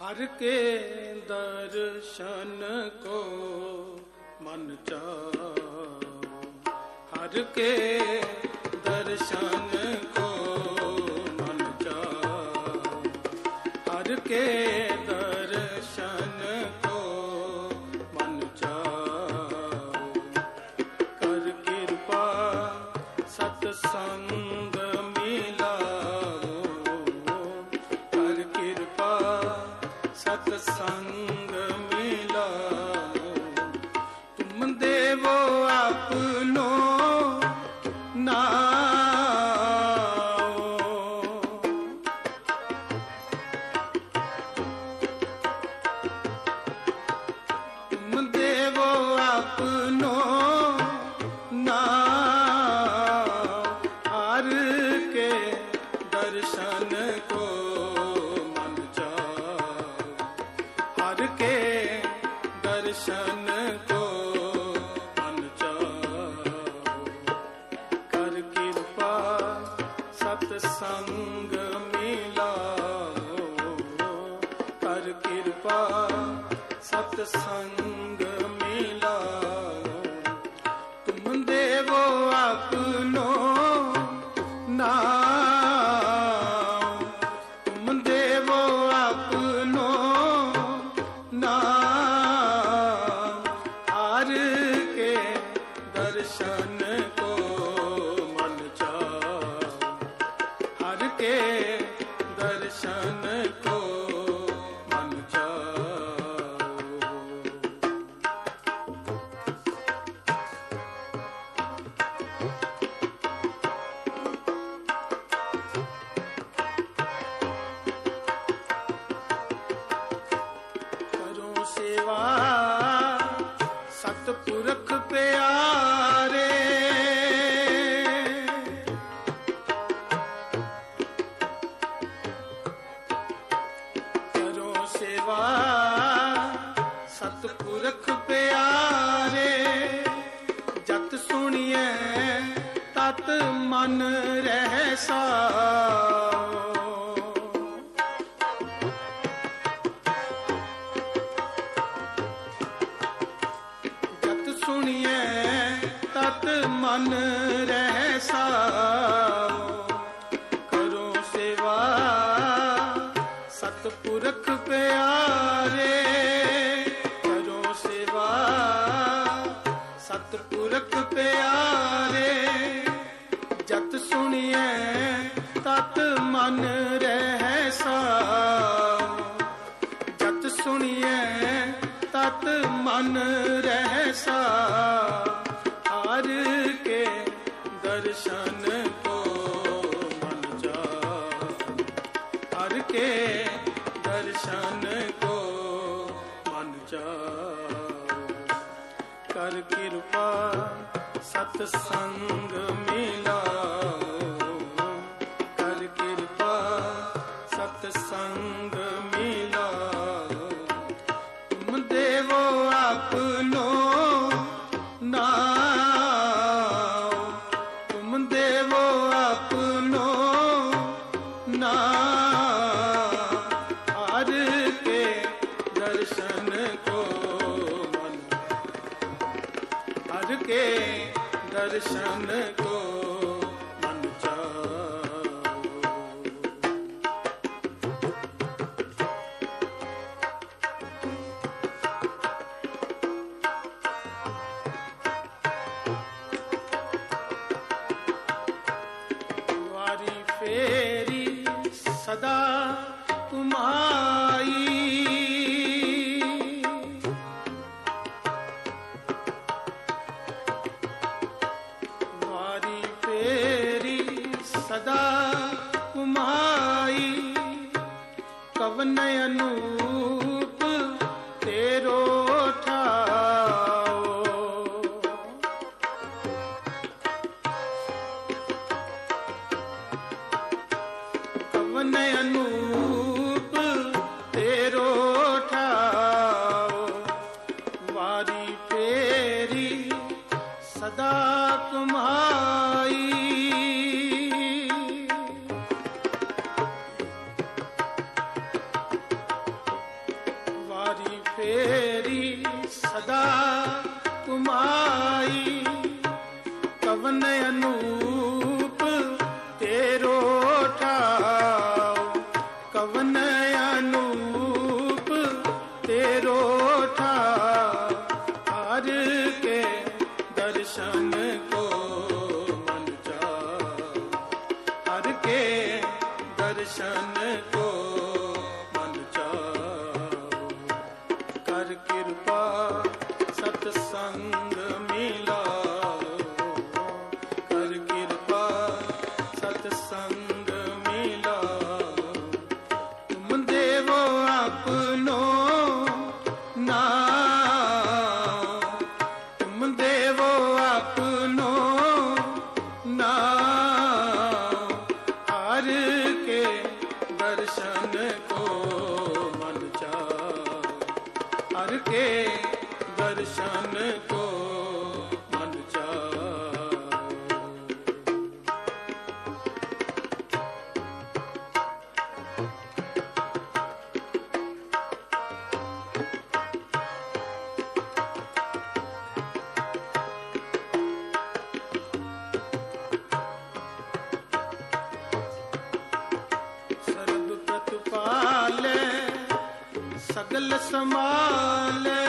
ਹਰ ਕੇ ਦਰਸ਼ਨ ਕੋ ਮਨ ਚਾਓ। ਹਰ ਕੇ ਦਰਸ਼ਨ ਕੋ ਮਨ ਚਾਓ। ਹਰ ਕੇ ਸਤ ਸਤ ਸੰਗ ਮਨ ਰਹਿ ਸਾਓ ਜਤ ਸੁਣੀਐ, ਤਤ ਮਨ ਰਹਿ ਕਰੋ ਸੇਵਾ, ਸਤਪੁਰਖ ਪਿਆਰੇ। ਕਰੋ ਸੇਵਾ, ਸਤਪੁਰਖ ਪਿਆਰੇ। ਜਤ ਸੁਣੀਐ, ਤਤ ਮਨ ਰਹਿ ਸਾਓ ਜਤ ਸੁਣੀਐ, ਤਤ ਮਨ ਰਹਿ ਸਾ ਹਰ ਕੇ ਦਰਸ਼ਨ ਕੋ ਮਨ ਜਾ ਹਰ ਕੇ ਦਰਸ਼ਨ ਕੋ ਮਨ ਜਾ ਕਰ ਕਿਰਪਾ ਸਤ ਸੰਗ ਦਰਸ਼ਨ ਕੋ ਮਨ ਚਾਓ। ਵਾਰੀ ਫੇਰੀ ਸਦਾ नयनू दर्शन को ਕੋ ਮਨ ਚਾਹ। ਹਰ ਕੇ ਸਗਲ ਸਮਾਲੇ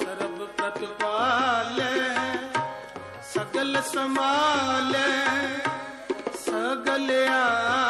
ਸਰਬ ਪ੍ਰਤਪਾਲੇ ਸਗਲ ਸਮਾਲੇ ਸਗਲਿਆ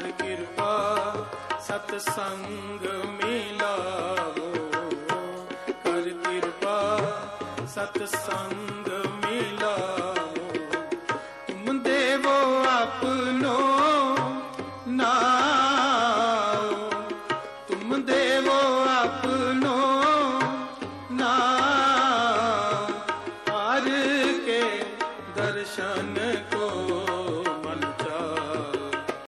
ਕਰ ਕਿਰਪਾ ਸਤ ਸੰਗ ਮਿਲਾਵੋ ਕਰ ਕਿਰਪਾ ਸਤ ਸੰਗ